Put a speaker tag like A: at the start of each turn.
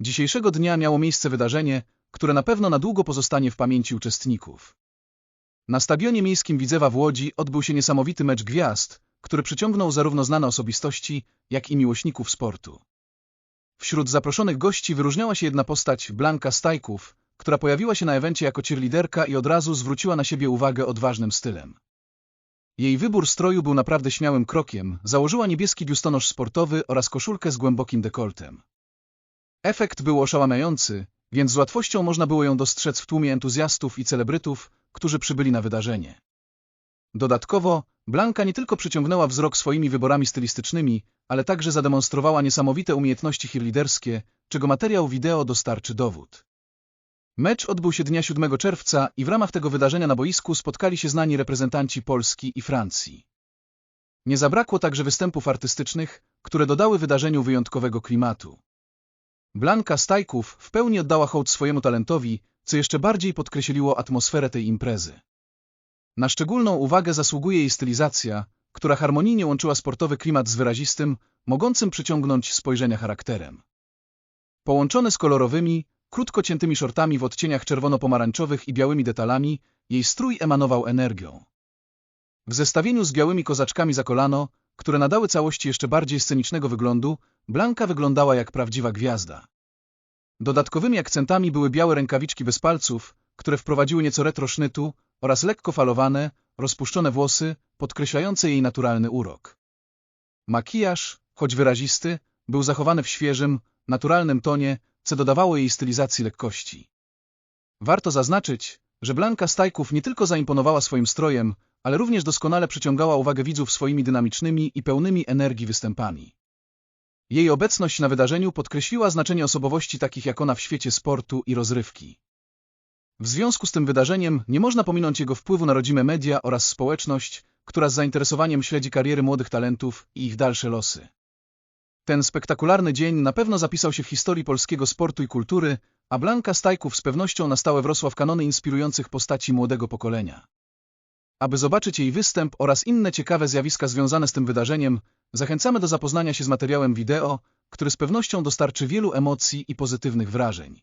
A: Dzisiejszego dnia miało miejsce wydarzenie, które na pewno na długo pozostanie w pamięci uczestników. Na stadionie miejskim Widzewa w Łodzi odbył się niesamowity mecz gwiazd, który przyciągnął zarówno znane osobistości, jak i miłośników sportu. Wśród zaproszonych gości wyróżniała się jedna postać, Blanka Stajków, która pojawiła się na evencie jako cheerleaderka i od razu zwróciła na siebie uwagę odważnym stylem. Jej wybór stroju był naprawdę śmiałym krokiem, założyła niebieski biustonosz sportowy oraz koszulkę z głębokim dekoltem. Efekt był oszałamiający, więc z łatwością można było ją dostrzec w tłumie entuzjastów i celebrytów, którzy przybyli na wydarzenie. Dodatkowo, Blanka nie tylko przyciągnęła wzrok swoimi wyborami stylistycznymi, ale także zademonstrowała niesamowite umiejętności cheerleaderskie, czego materiał wideo dostarczy dowód. Mecz odbył się dnia 7 czerwca i w ramach tego wydarzenia na boisku spotkali się znani reprezentanci Polski i Francji. Nie zabrakło także występów artystycznych, które dodały wydarzeniu wyjątkowego klimatu. Blanka Stajków w pełni oddała hołd swojemu talentowi, co jeszcze bardziej podkreśliło atmosferę tej imprezy. Na szczególną uwagę zasługuje jej stylizacja, która harmonijnie łączyła sportowy klimat z wyrazistym, mogącym przyciągnąć spojrzenia charakterem. Połączone z kolorowymi, krótko ciętymi szortami w odcieniach czerwono-pomarańczowych i białymi detalami, jej strój emanował energią. W zestawieniu z białymi kozaczkami za kolano, które nadały całości jeszcze bardziej scenicznego wyglądu, Blanka wyglądała jak prawdziwa gwiazda. Dodatkowymi akcentami były białe rękawiczki bez palców, które wprowadziły nieco retro sznytu oraz lekko falowane, rozpuszczone włosy, podkreślające jej naturalny urok. Makijaż, choć wyrazisty, był zachowany w świeżym, naturalnym tonie, co dodawało jej stylizacji lekkości. Warto zaznaczyć, że Blanka Stajków nie tylko zaimponowała swoim strojem, ale również doskonale przyciągała uwagę widzów swoimi dynamicznymi i pełnymi energii występami. Jej obecność na wydarzeniu podkreśliła znaczenie osobowości takich jak ona w świecie sportu i rozrywki. W związku z tym wydarzeniem nie można pominąć jego wpływu na rodzime media oraz społeczność, która z zainteresowaniem śledzi kariery młodych talentów i ich dalsze losy. Ten spektakularny dzień na pewno zapisał się w historii polskiego sportu i kultury, a Blanka Stajków z pewnością na stałe wrosła w kanony inspirujących postaci młodego pokolenia. Aby zobaczyć jej występ oraz inne ciekawe zjawiska związane z tym wydarzeniem, zachęcamy do zapoznania się z materiałem wideo, który z pewnością dostarczy wielu emocji i pozytywnych wrażeń.